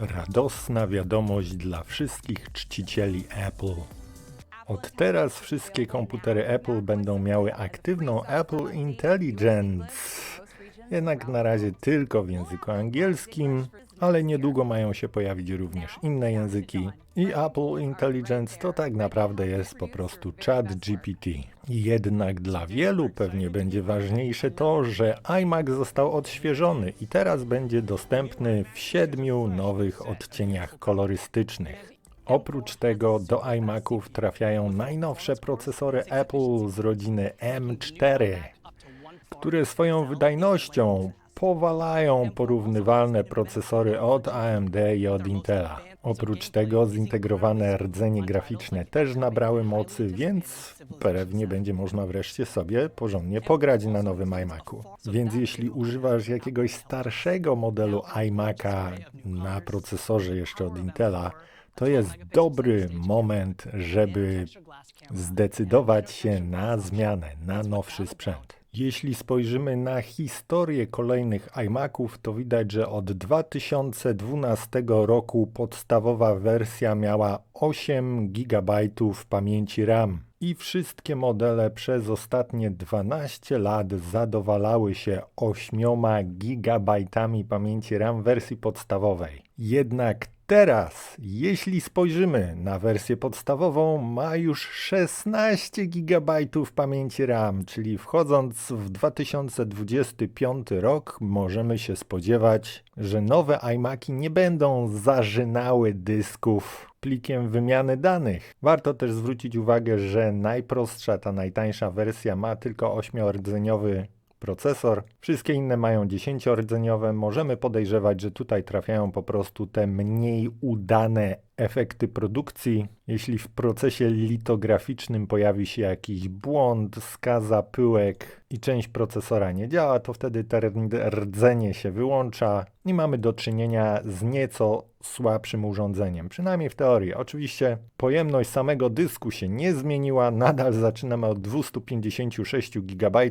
Radosna wiadomość dla wszystkich czcicieli Apple. Od teraz wszystkie komputery Apple będą miały aktywną Apple Intelligence. Jednak na razie tylko w języku angielskim, ale niedługo mają się pojawić również inne języki. I Apple Intelligence to tak naprawdę jest po prostu chat GPT. Jednak dla wielu pewnie będzie ważniejsze to, że iMac został odświeżony i teraz będzie dostępny w siedmiu nowych odcieniach kolorystycznych. Oprócz tego do iMaców trafiają najnowsze procesory Apple z rodziny M4, które swoją wydajnością powalają porównywalne procesory od AMD i od Intela. Oprócz tego zintegrowane rdzenie graficzne też nabrały mocy, więc pewnie będzie można wreszcie sobie porządnie pograć na nowym iMacu. Więc jeśli używasz jakiegoś starszego modelu iMaca na procesorze jeszcze od Intela, to jest dobry moment, żeby zdecydować się na zmianę, na nowszy sprzęt. Jeśli spojrzymy na historię kolejnych iMaców, to widać, że od 2012 roku podstawowa wersja miała 8 GB pamięci RAM. I wszystkie modele przez ostatnie 12 lat zadowalały się 8 GB pamięci RAM wersji podstawowej. Jednak Teraz, jeśli spojrzymy na wersję podstawową, ma już 16 GB pamięci RAM, czyli wchodząc w 2025 rok, możemy się spodziewać, że nowe iMaki nie będą zarzynały dysków plikiem wymiany danych. Warto też zwrócić uwagę, że najprostsza, ta najtańsza wersja ma tylko 8-rdzeniowy procesor. Wszystkie inne mają 10-rdzeniowe. Możemy podejrzewać, że tutaj trafiają po prostu te mniej udane efekty produkcji. Jeśli w procesie litograficznym pojawi się jakiś błąd, skaza, pyłek i część procesora nie działa, to wtedy te rdzenie się wyłącza i mamy do czynienia z nieco słabszym urządzeniem, przynajmniej w teorii. Oczywiście pojemność samego dysku się nie zmieniła, nadal zaczynamy od 256 GB,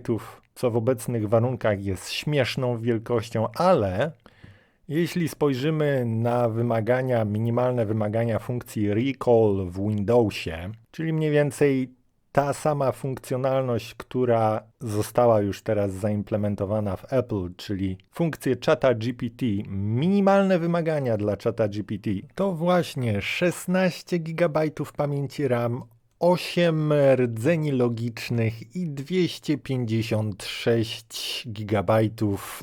co w obecnych warunkach jest śmieszną wielkością, ale jeśli spojrzymy na wymagania, minimalne wymagania funkcji recall w Windowsie, czyli mniej więcej ta sama funkcjonalność, która została już teraz zaimplementowana w Apple, czyli funkcje czata GPT, minimalne wymagania dla czata GPT, to właśnie 16 GB pamięci RAM, 8 rdzeni logicznych i 256 GB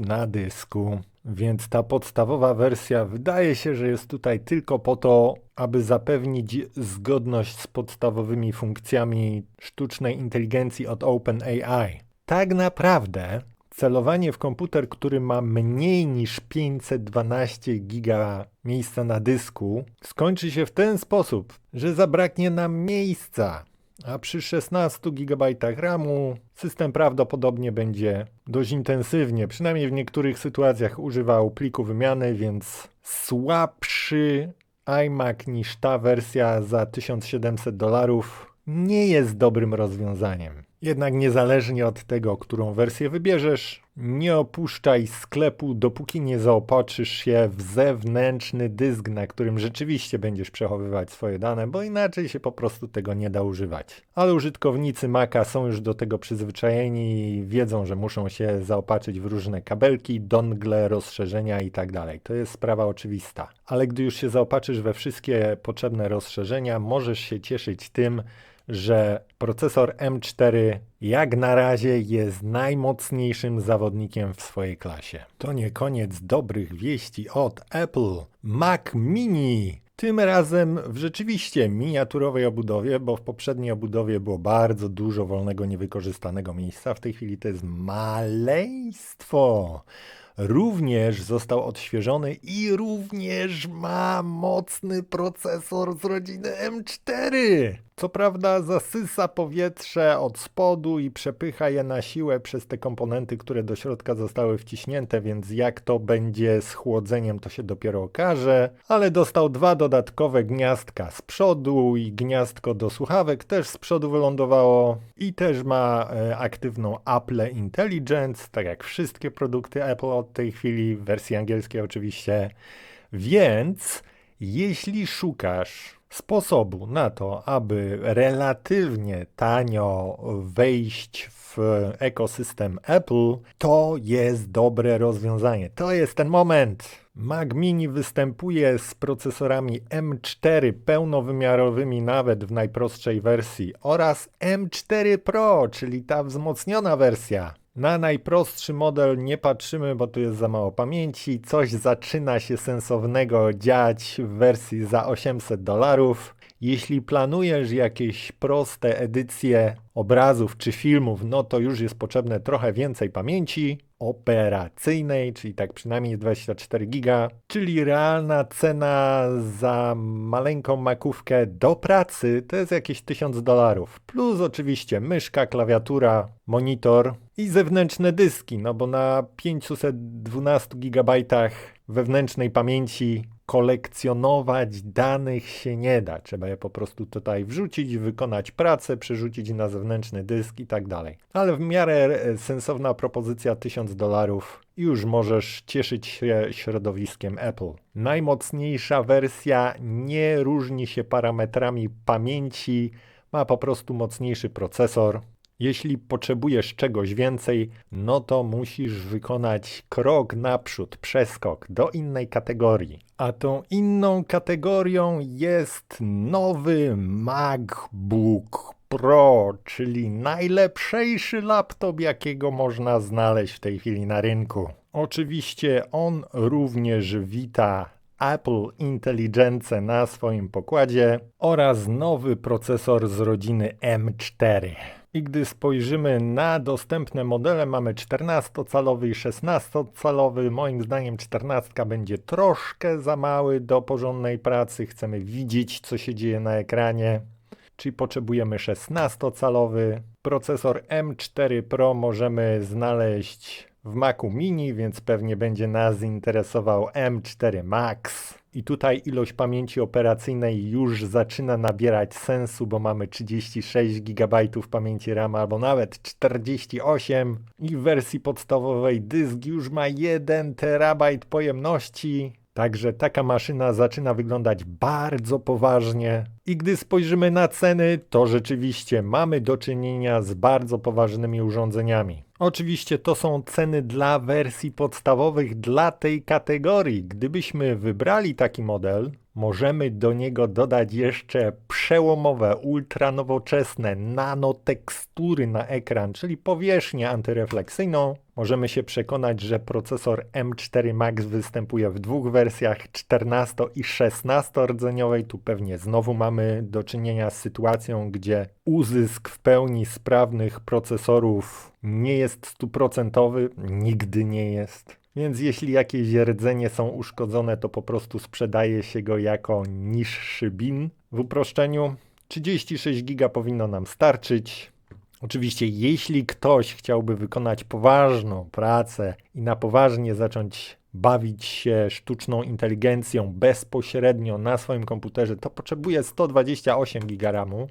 na dysku. Więc ta podstawowa wersja wydaje się, że jest tutaj tylko po to, aby zapewnić zgodność z podstawowymi funkcjami sztucznej inteligencji od OpenAI. Tak naprawdę celowanie w komputer, który ma mniej niż 512 giga miejsca na dysku, skończy się w ten sposób, że zabraknie nam miejsca a przy 16 GB RAMu system prawdopodobnie będzie dość intensywnie, przynajmniej w niektórych sytuacjach używał pliku wymiany, więc słabszy iMac niż ta wersja za 1700 dolarów nie jest dobrym rozwiązaniem. Jednak niezależnie od tego, którą wersję wybierzesz, nie opuszczaj sklepu, dopóki nie zaopatrzysz się w zewnętrzny dysk, na którym rzeczywiście będziesz przechowywać swoje dane, bo inaczej się po prostu tego nie da używać. Ale użytkownicy Maca są już do tego przyzwyczajeni i wiedzą, że muszą się zaopatrzyć w różne kabelki, dongle, rozszerzenia itd. Tak to jest sprawa oczywista. Ale gdy już się zaopatrzysz we wszystkie potrzebne rozszerzenia, możesz się cieszyć tym, że procesor M4 jak na razie jest najmocniejszym zawodnikiem w swojej klasie. To nie koniec dobrych wieści od Apple. Mac Mini tym razem w rzeczywiście miniaturowej obudowie, bo w poprzedniej obudowie było bardzo dużo wolnego, niewykorzystanego miejsca. W tej chwili to jest maleństwo również został odświeżony i również ma mocny procesor z rodziny M4. Co prawda zasysa powietrze od spodu i przepycha je na siłę przez te komponenty, które do środka zostały wciśnięte, więc jak to będzie z chłodzeniem to się dopiero okaże, ale dostał dwa dodatkowe gniazdka z przodu i gniazdko do słuchawek też z przodu wylądowało i też ma e, aktywną Apple Intelligence, tak jak wszystkie produkty Apple od tej chwili, w wersji angielskiej oczywiście. Więc jeśli szukasz sposobu na to, aby relatywnie tanio wejść w ekosystem Apple, to jest dobre rozwiązanie. To jest ten moment. Mac Mini występuje z procesorami M4 pełnowymiarowymi nawet w najprostszej wersji oraz M4 Pro, czyli ta wzmocniona wersja. Na najprostszy model nie patrzymy, bo tu jest za mało pamięci. Coś zaczyna się sensownego dziać w wersji za 800 dolarów. Jeśli planujesz jakieś proste edycje obrazów czy filmów, no to już jest potrzebne trochę więcej pamięci operacyjnej, czyli tak przynajmniej 24 giga, czyli realna cena za maleńką makówkę do pracy to jest jakieś 1000 dolarów. Plus oczywiście myszka, klawiatura, monitor i zewnętrzne dyski, no bo na 512 gigabajtach wewnętrznej pamięci kolekcjonować danych się nie da. Trzeba je po prostu tutaj wrzucić, wykonać pracę, przerzucić na zewnętrzny dysk i tak dalej. Ale w miarę e, sensowna propozycja 1000 dolarów już możesz cieszyć się środowiskiem Apple. Najmocniejsza wersja nie różni się parametrami pamięci, ma po prostu mocniejszy procesor. Jeśli potrzebujesz czegoś więcej, no to musisz wykonać krok naprzód, przeskok do innej kategorii. A tą inną kategorią jest nowy MacBook Pro, czyli najlepszejszy laptop, jakiego można znaleźć w tej chwili na rynku. Oczywiście on również wita Apple Intelligence na swoim pokładzie oraz nowy procesor z rodziny M4. I gdy spojrzymy na dostępne modele, mamy 14-calowy i 16-calowy. Moim zdaniem 14 będzie troszkę za mały do porządnej pracy. Chcemy widzieć, co się dzieje na ekranie. Czyli potrzebujemy 16-calowy. Procesor M4 Pro możemy znaleźć w Macu Mini, więc pewnie będzie nas interesował M4 Max. I tutaj ilość pamięci operacyjnej już zaczyna nabierać sensu, bo mamy 36 GB pamięci RAM albo nawet 48 i w wersji podstawowej dysk już ma 1 terabajt pojemności. Także taka maszyna zaczyna wyglądać bardzo poważnie. I gdy spojrzymy na ceny, to rzeczywiście mamy do czynienia z bardzo poważnymi urządzeniami. Oczywiście to są ceny dla wersji podstawowych dla tej kategorii. Gdybyśmy wybrali taki model, możemy do niego dodać jeszcze przełomowe, ultranowoczesne nanotekstury na ekran, czyli powierzchnię antyrefleksyjną. Możemy się przekonać, że procesor M4 Max występuje w dwóch wersjach 14 i 16 rdzeniowej. Tu pewnie znowu mamy do czynienia z sytuacją, gdzie uzysk w pełni sprawnych procesorów nie jest stuprocentowy, nigdy nie jest. Więc jeśli jakieś rdzenie są uszkodzone, to po prostu sprzedaje się go jako niższy bin. W uproszczeniu 36 giga powinno nam starczyć. Oczywiście, jeśli ktoś chciałby wykonać poważną pracę i na poważnie zacząć bawić się sztuczną inteligencją bezpośrednio na swoim komputerze, to potrzebuje 128 GB RAMu.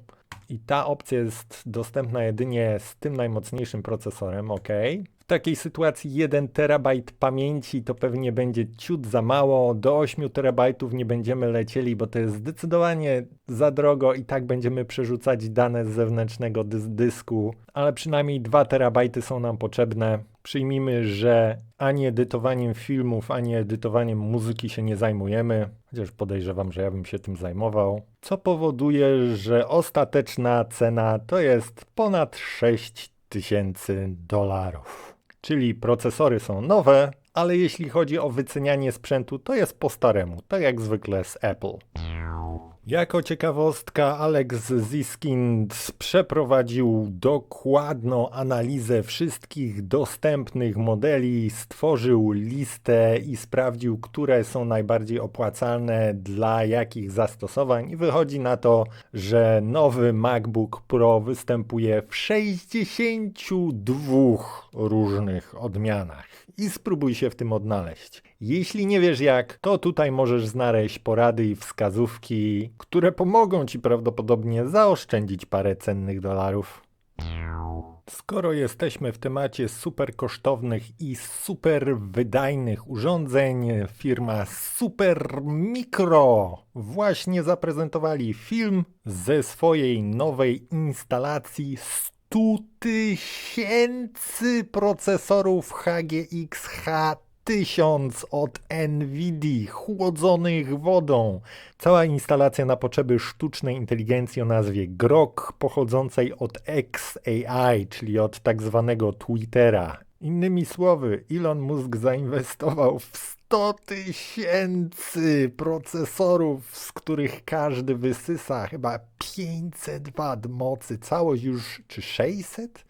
I ta opcja jest dostępna jedynie z tym najmocniejszym procesorem, ok. Takiej sytuacji 1 terabajt pamięci to pewnie będzie ciut za mało. Do 8 terabajtów nie będziemy lecieli, bo to jest zdecydowanie za drogo i tak będziemy przerzucać dane z zewnętrznego dys dysku, ale przynajmniej 2 terabajty są nam potrzebne. Przyjmijmy, że ani edytowaniem filmów, ani edytowaniem muzyki się nie zajmujemy, chociaż podejrzewam, że ja bym się tym zajmował, co powoduje, że ostateczna cena to jest ponad 6000 dolarów. Czyli procesory są nowe, ale jeśli chodzi o wycenianie sprzętu, to jest po staremu, tak jak zwykle z Apple. Jako ciekawostka, Alex Ziskind przeprowadził dokładną analizę wszystkich dostępnych modeli, stworzył listę i sprawdził, które są najbardziej opłacalne dla jakich zastosowań. I wychodzi na to, że nowy MacBook Pro występuje w 62 różnych odmianach. I spróbuj się w tym odnaleźć. Jeśli nie wiesz jak, to tutaj możesz znaleźć porady i wskazówki, które pomogą ci prawdopodobnie zaoszczędzić parę cennych dolarów. Skoro jesteśmy w temacie super kosztownych i super wydajnych urządzeń, firma Super Micro właśnie zaprezentowali film ze swojej nowej instalacji 100 tysięcy procesorów HGX H1000 od NVIDII chłodzonych wodą. Cała instalacja na potrzeby sztucznej inteligencji o nazwie Grok pochodzącej od XAI, czyli od tak zwanego Twittera. Innymi słowy, Elon Musk zainwestował w 100 tysięcy procesorów, z których każdy wysysa chyba 500 W mocy. Całość już, czy 600?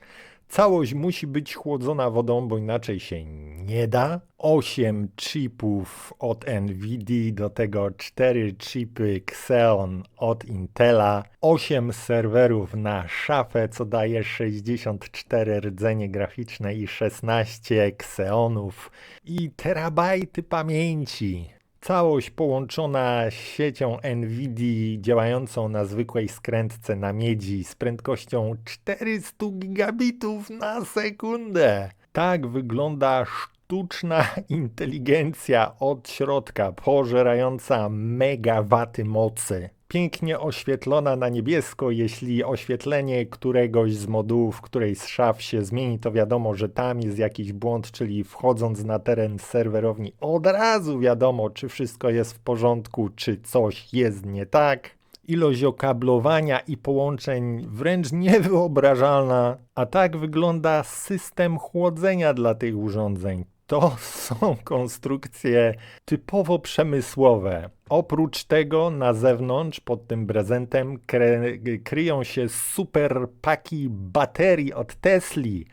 Całość musi być chłodzona wodą, bo inaczej się nie da. 8 chipów od NVIDII, do tego 4 chipy Xeon od Intela, 8 serwerów na szafę, co daje 64 rdzenie graficzne i 16 Xeonów i terabajty pamięci. Całość połączona siecią NVIDII działającą na zwykłej skrętce na miedzi z prędkością 400 gigabitów na sekundę. Tak wygląda sztuczna inteligencja od środka, pożerająca megawaty mocy. Pięknie oświetlona na niebiesko, jeśli oświetlenie któregoś z modułów, której z szaf się zmieni, to wiadomo, że tam jest jakiś błąd, czyli wchodząc na teren serwerowni od razu wiadomo, czy wszystko jest w porządku, czy coś jest nie tak. Ilość okablowania i połączeń wręcz niewyobrażalna, a tak wygląda system chłodzenia dla tych urządzeń. To są konstrukcje typowo przemysłowe. Oprócz tego na zewnątrz pod tym prezentem kry, kryją się super paki baterii od Tesli,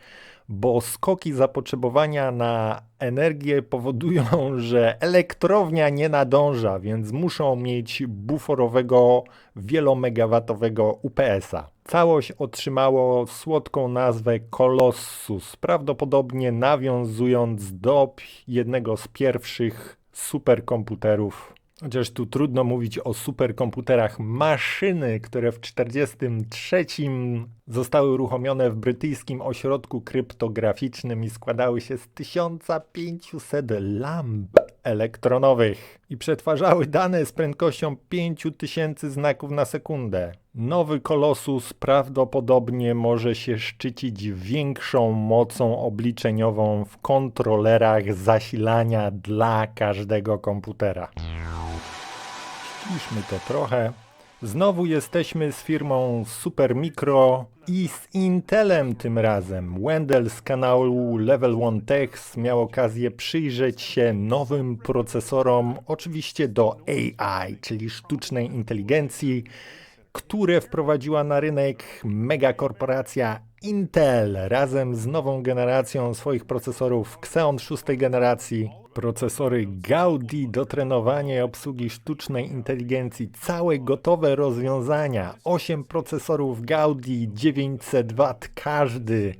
bo skoki zapotrzebowania na energię powodują, że elektrownia nie nadąża, więc muszą mieć buforowego wielomegawatowego UPS-a. Całość otrzymało słodką nazwę Colossus, prawdopodobnie nawiązując do jednego z pierwszych superkomputerów Chociaż tu trudno mówić o superkomputerach. Maszyny, które w 1943 zostały uruchomione w brytyjskim ośrodku kryptograficznym i składały się z 1500 lamp elektronowych i przetwarzały dane z prędkością 5000 znaków na sekundę. Nowy Kolosus prawdopodobnie może się szczycić większą mocą obliczeniową w kontrolerach zasilania dla każdego komputera. Ściszmy to trochę. Znowu jesteśmy z firmą Supermicro i z Intelem tym razem. Wendell z kanału Level 1 Techs miał okazję przyjrzeć się nowym procesorom, oczywiście do AI, czyli sztucznej inteligencji, które wprowadziła na rynek megakorporacja Intel razem z nową generacją swoich procesorów Xeon szóstej generacji, procesory Gaudi do trenowania i obsługi sztucznej inteligencji, całe gotowe rozwiązania, 8 procesorów Gaudi 900 W każdy,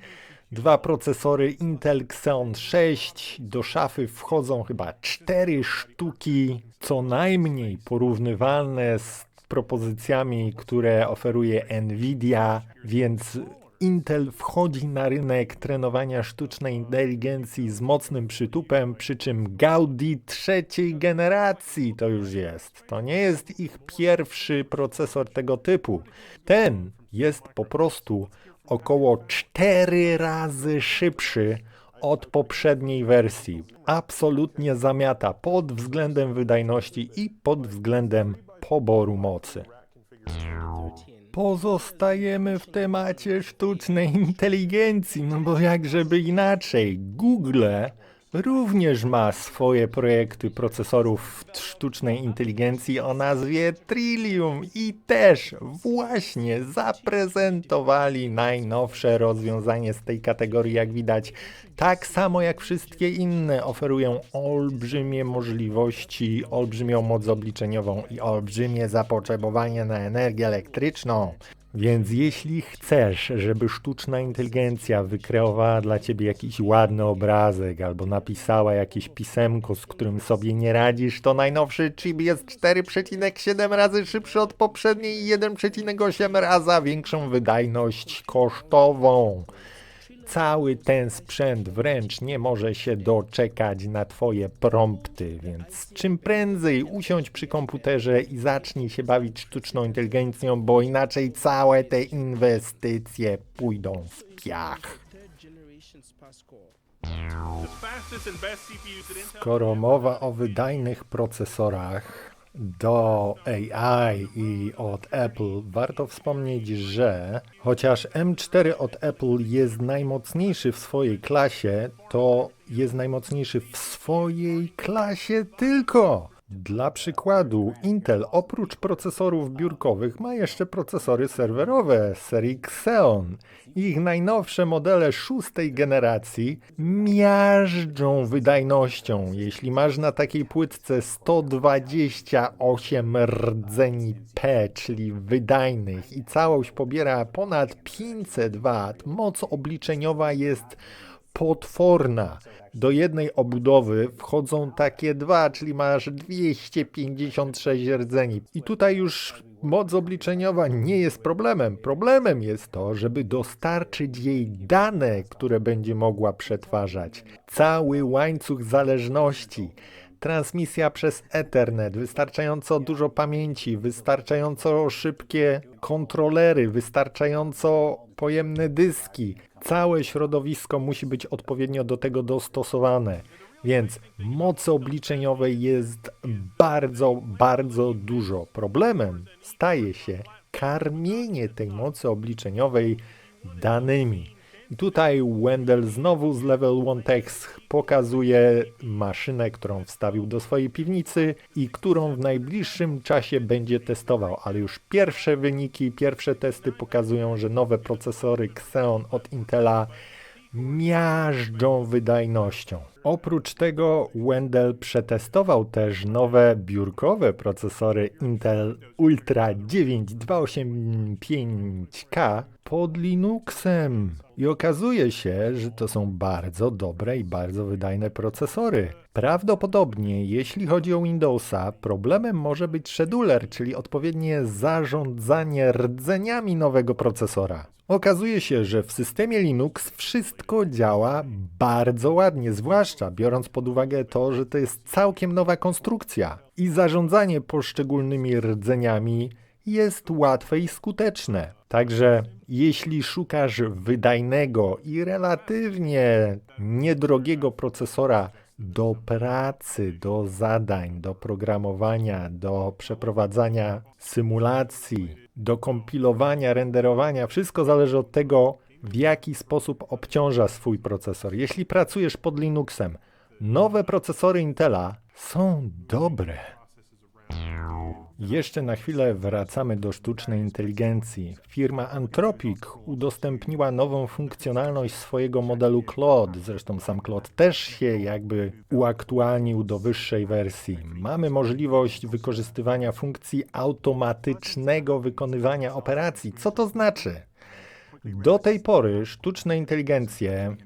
dwa procesory Intel Xeon 6, do szafy wchodzą chyba 4 sztuki, co najmniej porównywalne z propozycjami, które oferuje Nvidia, więc Intel wchodzi na rynek trenowania sztucznej inteligencji z mocnym przytupem, przy czym Gaudi trzeciej generacji to już jest. To nie jest ich pierwszy procesor tego typu. Ten jest po prostu około 4 razy szybszy od poprzedniej wersji. Absolutnie zamiata pod względem wydajności i pod względem poboru mocy. Pozostajemy w temacie sztucznej inteligencji, no bo jak żeby inaczej. Google również ma swoje projekty procesorów sztucznej inteligencji o nazwie Trillium i też właśnie zaprezentowali najnowsze rozwiązanie z tej kategorii, jak widać. Tak samo jak wszystkie inne oferują olbrzymie możliwości, olbrzymią moc obliczeniową i olbrzymie zapotrzebowanie na energię elektryczną. Więc jeśli chcesz, żeby sztuczna inteligencja wykreowała dla ciebie jakiś ładny obrazek albo napisała jakieś pisemko, z którym sobie nie radzisz, to najnowszy chip jest 4,7 razy szybszy od poprzedniej i 1,8 raza większą wydajność kosztową. Cały ten sprzęt wręcz nie może się doczekać na Twoje prompty, więc czym prędzej usiądź przy komputerze i zacznij się bawić sztuczną inteligencją, bo inaczej całe te inwestycje pójdą w piach. Skoro mowa o wydajnych procesorach do AI i od Apple, warto wspomnieć, że chociaż M4 od Apple jest najmocniejszy w swojej klasie, to jest najmocniejszy w swojej klasie tylko. Dla przykładu, Intel oprócz procesorów biurkowych ma jeszcze procesory serwerowe serii Xeon. Ich najnowsze modele szóstej generacji miażdżą wydajnością. Jeśli masz na takiej płytce 128 rdzeni P, czyli wydajnych i całość pobiera ponad 500 W, moc obliczeniowa jest potworna. Do jednej obudowy wchodzą takie dwa, czyli masz 256 rdzeni. I tutaj już moc obliczeniowa nie jest problemem. Problemem jest to, żeby dostarczyć jej dane, które będzie mogła przetwarzać. Cały łańcuch zależności. Transmisja przez Ethernet, wystarczająco dużo pamięci, wystarczająco szybkie kontrolery, wystarczająco pojemne dyski. Całe środowisko musi być odpowiednio do tego dostosowane. Więc mocy obliczeniowej jest bardzo, bardzo dużo. Problemem staje się karmienie tej mocy obliczeniowej danymi. I tutaj Wendell znowu z Level 1 Text pokazuje maszynę, którą wstawił do swojej piwnicy i którą w najbliższym czasie będzie testował, ale już pierwsze wyniki, pierwsze testy pokazują, że nowe procesory Xeon od Intela miażdżą wydajnością. Oprócz tego Wendell przetestował też nowe biurkowe procesory Intel Ultra 9285K pod Linuxem. I okazuje się, że to są bardzo dobre i bardzo wydajne procesory. Prawdopodobnie, jeśli chodzi o Windowsa, problemem może być scheduler, czyli odpowiednie zarządzanie rdzeniami nowego procesora. Okazuje się, że w systemie Linux wszystko działa bardzo ładnie, zwłaszcza biorąc pod uwagę to, że to jest całkiem nowa konstrukcja i zarządzanie poszczególnymi rdzeniami jest łatwe i skuteczne. Także jeśli szukasz wydajnego i relatywnie niedrogiego procesora do pracy, do zadań, do programowania, do przeprowadzania symulacji, do kompilowania, renderowania, wszystko zależy od tego, w jaki sposób obciąża swój procesor. Jeśli pracujesz pod Linuxem, nowe procesory Intela są dobre. Jeszcze na chwilę wracamy do sztucznej inteligencji. Firma Anthropic udostępniła nową funkcjonalność swojego modelu Claude. Zresztą sam Claude też się jakby uaktualnił do wyższej wersji. Mamy możliwość wykorzystywania funkcji automatycznego wykonywania operacji. Co to znaczy? Do tej pory sztuczne inteligencje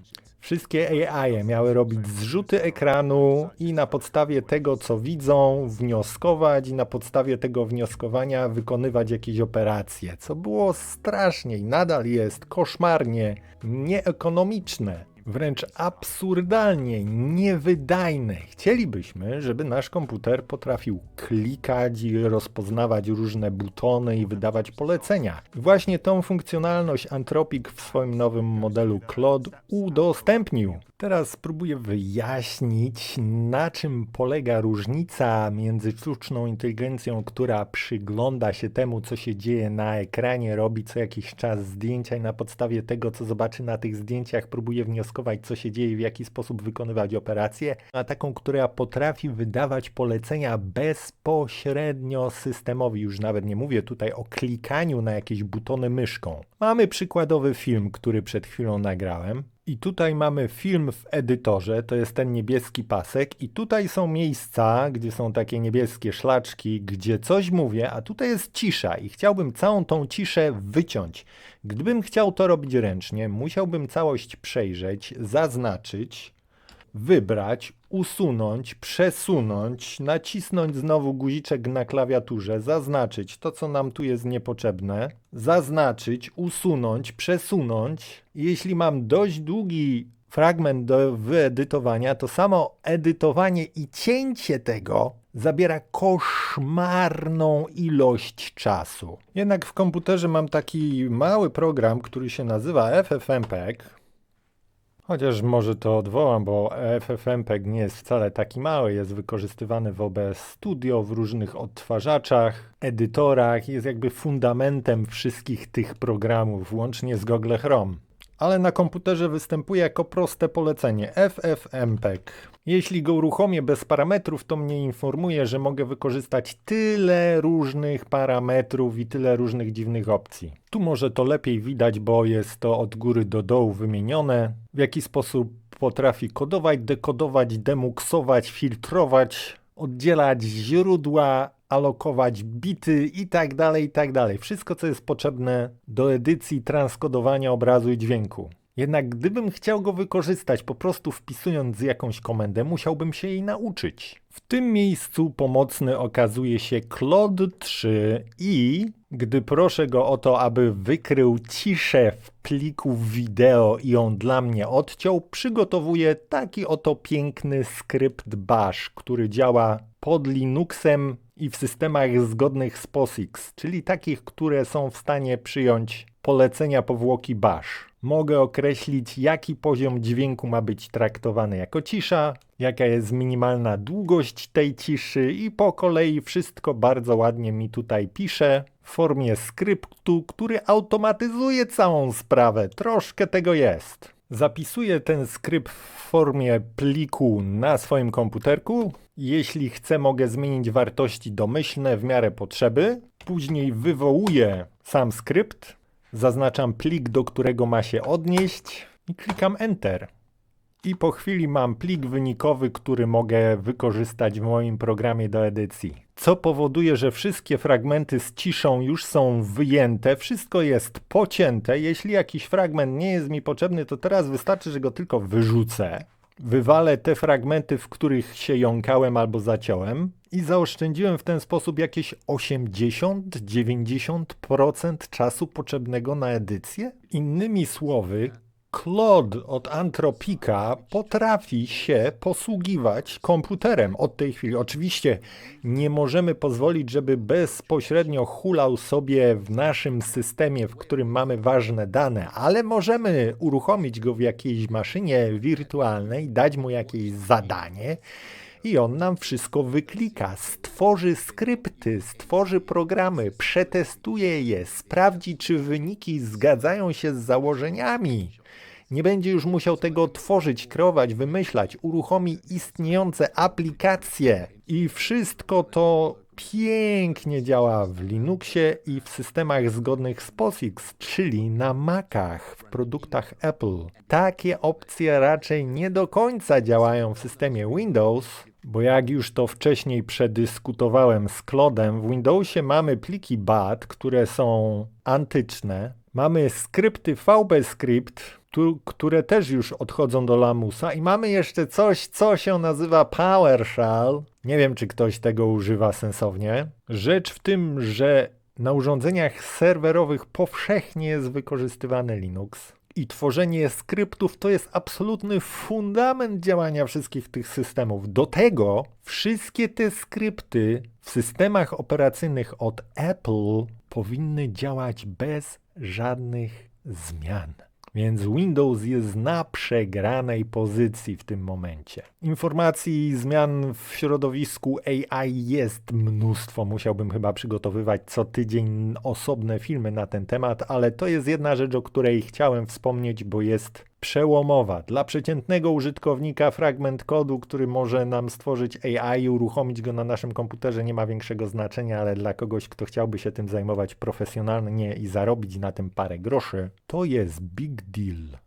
Wszystkie AI miały robić zrzuty ekranu i na podstawie tego, co widzą, wnioskować i na podstawie tego wnioskowania wykonywać jakieś operacje, co było strasznie i nadal jest koszmarnie nieekonomiczne. Wręcz absurdalnie niewydajne. Chcielibyśmy, żeby nasz komputer potrafił klikać i rozpoznawać różne butony i wydawać polecenia. Właśnie tą funkcjonalność Anthropic w swoim nowym modelu Claude udostępnił. Teraz spróbuję wyjaśnić, na czym polega różnica między sztuczną inteligencją, która przygląda się temu, co się dzieje na ekranie, robi co jakiś czas zdjęcia i na podstawie tego, co zobaczy na tych zdjęciach, próbuje wnioskować, co się dzieje, w jaki sposób wykonywać operacje, a taką, która potrafi wydawać polecenia bezpośrednio systemowi. Już nawet nie mówię tutaj o klikaniu na jakieś butony myszką. Mamy przykładowy film, który przed chwilą nagrałem. I tutaj mamy film w edytorze, to jest ten niebieski pasek, i tutaj są miejsca, gdzie są takie niebieskie szlaczki, gdzie coś mówię, a tutaj jest cisza, i chciałbym całą tą ciszę wyciąć. Gdybym chciał to robić ręcznie, musiałbym całość przejrzeć, zaznaczyć, wybrać, usunąć, przesunąć, nacisnąć znowu guziczek na klawiaturze, zaznaczyć to, co nam tu jest niepotrzebne, zaznaczyć, usunąć, przesunąć. Jeśli mam dość długi fragment do wyedytowania, to samo edytowanie i cięcie tego zabiera koszmarną ilość czasu. Jednak w komputerze mam taki mały program, który się nazywa FFmpeg. Chociaż może to odwołam, bo FFmpeg nie jest wcale taki mały. Jest wykorzystywany w OBS Studio, w różnych odtwarzaczach, edytorach. Jest jakby fundamentem wszystkich tych programów, łącznie z Google Chrome. Ale na komputerze występuje jako proste polecenie FFmpeg. Jeśli go uruchomię bez parametrów, to mnie informuje, że mogę wykorzystać tyle różnych parametrów i tyle różnych dziwnych opcji. Tu może to lepiej widać, bo jest to od góry do dołu wymienione, w jaki sposób potrafi kodować, dekodować, demuksować, filtrować, oddzielać źródła, alokować bity i tak dalej, i tak dalej. Wszystko, co jest potrzebne do edycji, transkodowania obrazu i dźwięku. Jednak gdybym chciał go wykorzystać po prostu wpisując jakąś komendę, musiałbym się jej nauczyć. W tym miejscu pomocny okazuje się Claude 3 i gdy proszę go o to, aby wykrył ciszę w pliku wideo i ją dla mnie odciął, przygotowuje taki oto piękny skrypt bash, który działa pod Linuxem i w systemach zgodnych z POSIX, czyli takich, które są w stanie przyjąć polecenia powłoki bash. Mogę określić, jaki poziom dźwięku ma być traktowany jako cisza, jaka jest minimalna długość tej ciszy i po kolei wszystko bardzo ładnie mi tutaj pisze w formie skryptu, który automatyzuje całą sprawę. Troszkę tego jest. Zapisuję ten skrypt w formie pliku na swoim komputerku. Jeśli chcę, mogę zmienić wartości domyślne w miarę potrzeby. Później wywołuję sam skrypt, zaznaczam plik, do którego ma się odnieść i klikam Enter. I po chwili mam plik wynikowy, który mogę wykorzystać w moim programie do edycji. Co powoduje, że wszystkie fragmenty z ciszą już są wyjęte, wszystko jest pocięte. Jeśli jakiś fragment nie jest mi potrzebny, to teraz wystarczy, że go tylko wyrzucę. Wywalę te fragmenty, w których się jąkałem albo zaciąłem i zaoszczędziłem w ten sposób jakieś 80-90% czasu potrzebnego na edycję. Innymi słowy, Claude od Antropika potrafi się posługiwać komputerem od tej chwili. Oczywiście nie możemy pozwolić, żeby bezpośrednio hulał sobie w naszym systemie, w którym mamy ważne dane, ale możemy uruchomić go w jakiejś maszynie wirtualnej, dać mu jakieś zadanie i on nam wszystko wyklika, stworzy skrypty, stworzy programy, przetestuje je, sprawdzi, czy wyniki zgadzają się z założeniami. Nie będzie już musiał tego tworzyć, kreować, wymyślać, uruchomi istniejące aplikacje i wszystko to pięknie działa w Linuxie i w systemach zgodnych z POSIX, czyli na Macach, w produktach Apple. Takie opcje raczej nie do końca działają w systemie Windows, bo jak już to wcześniej przedyskutowałem z Claudem, w Windowsie mamy pliki BAT, które są antyczne. Mamy skrypty tu, które też już odchodzą do lamusa i mamy jeszcze coś, co się nazywa PowerShell. Nie wiem, czy ktoś tego używa sensownie. Rzecz w tym, że na urządzeniach serwerowych powszechnie jest wykorzystywany Linux. I tworzenie skryptów to jest absolutny fundament działania wszystkich tych systemów. Do tego wszystkie te skrypty w systemach operacyjnych od Apple powinny działać bez żadnych zmian. Więc Windows jest na przegranej pozycji w tym momencie. Informacji i zmian w środowisku AI jest mnóstwo. Musiałbym chyba przygotowywać co tydzień osobne filmy na ten temat, ale to jest jedna rzecz, o której chciałem wspomnieć, bo jest przełomowa. Dla przeciętnego użytkownika fragment kodu, który może nam stworzyć AI i uruchomić go na naszym komputerze nie ma większego znaczenia, ale dla kogoś, kto chciałby się tym zajmować profesjonalnie i zarobić na tym parę groszy, to jest big deal.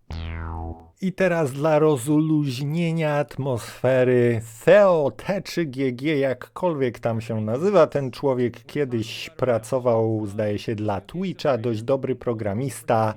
I teraz dla rozluźnienia atmosfery Theo T3GG, jakkolwiek tam się nazywa, ten człowiek kiedyś pracował, zdaje się, dla Twitcha, dość dobry programista,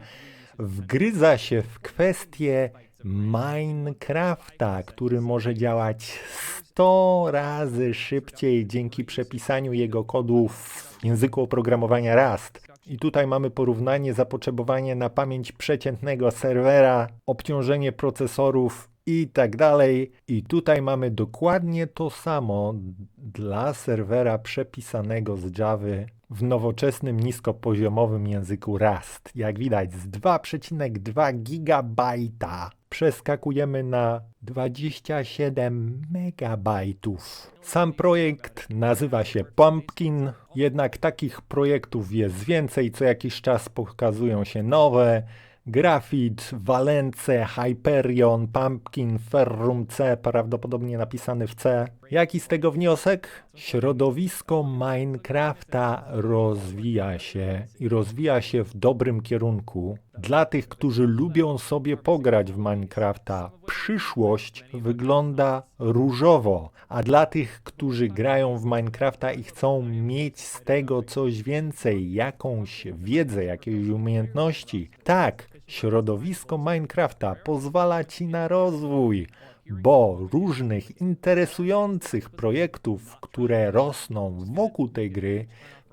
wgryza się w kwestię Minecrafta, który może działać 100 razy szybciej dzięki przepisaniu jego kodu w języku oprogramowania Rust. I tutaj mamy porównanie zapotrzebowanie na pamięć przeciętnego serwera, obciążenie procesorów i tak dalej. I tutaj mamy dokładnie to samo dla serwera przepisanego z Java w nowoczesnym, niskopoziomowym języku Rust. Jak widać, z 2,2 gigabajta przeskakujemy na 27 megabajtów. Sam projekt nazywa się Pumpkin, jednak takich projektów jest więcej. Co jakiś czas pokazują się nowe. Graphit, Valence, Hyperion, Pumpkin, Ferrum C, prawdopodobnie napisany w C. Jaki z tego wniosek? Środowisko Minecrafta rozwija się i rozwija się w dobrym kierunku. Dla tych, którzy lubią sobie pograć w Minecrafta, przyszłość wygląda różowo, a dla tych, którzy grają w Minecrafta i chcą mieć z tego coś więcej, jakąś wiedzę, jakieś umiejętności, tak, środowisko Minecrafta pozwala ci na rozwój, bo różnych interesujących projektów, które rosną wokół tej gry,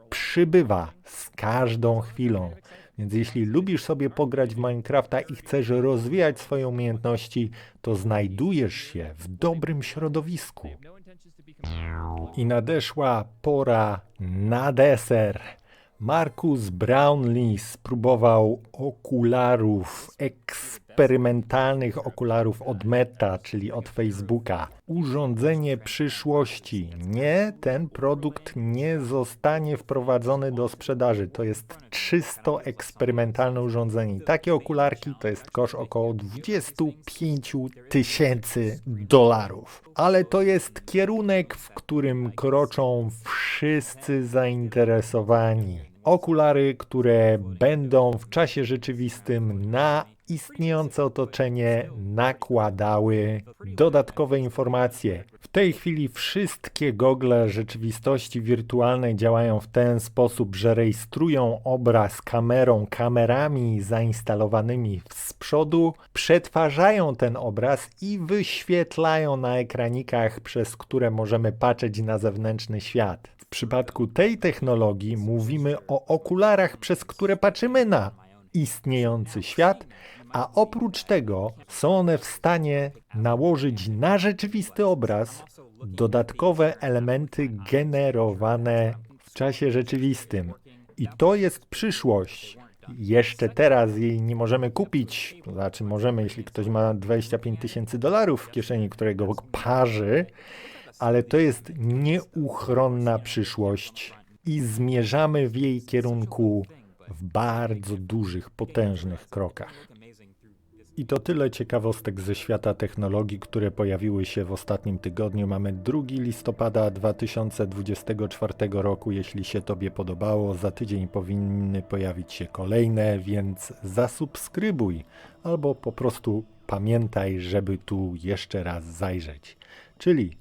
przybywa z każdą chwilą. Więc jeśli lubisz sobie pograć w Minecrafta i chcesz rozwijać swoje umiejętności, to znajdujesz się w dobrym środowisku. I nadeszła pora na deser. Marcus Brownlee spróbował okularów, eksperymentalnych okularów od Meta, czyli od Facebooka. Urządzenie przyszłości. Nie, ten produkt nie zostanie wprowadzony do sprzedaży. To jest czysto eksperymentalne urządzenie. Takie okularki to jest koszt około 25 tysięcy dolarów. Ale to jest kierunek, w którym kroczą wszyscy zainteresowani. Okulary, które będą w czasie rzeczywistym na istniejące otoczenie nakładały dodatkowe informacje. W tej chwili wszystkie gogle rzeczywistości wirtualnej działają w ten sposób, że rejestrują obraz kamerą, kamerami zainstalowanymi z przodu, przetwarzają ten obraz i wyświetlają na ekranikach, przez które możemy patrzeć na zewnętrzny świat. Przypadku tej technologii mówimy o okularach, przez które patrzymy na istniejący świat, a oprócz tego są one w stanie nałożyć na rzeczywisty obraz dodatkowe elementy generowane w czasie rzeczywistym. I to jest przyszłość. Jeszcze teraz jej nie możemy kupić, znaczy możemy, jeśli ktoś ma 25 tysięcy dolarów w kieszeni, którego parzy, ale to jest nieuchronna przyszłość i zmierzamy w jej kierunku w bardzo dużych, potężnych krokach. I to tyle ciekawostek ze świata technologii, które pojawiły się w ostatnim tygodniu. Mamy 2 listopada 2024 roku. Jeśli się Tobie podobało, za tydzień powinny pojawić się kolejne, więc zasubskrybuj albo po prostu pamiętaj, żeby tu jeszcze raz zajrzeć. Czyli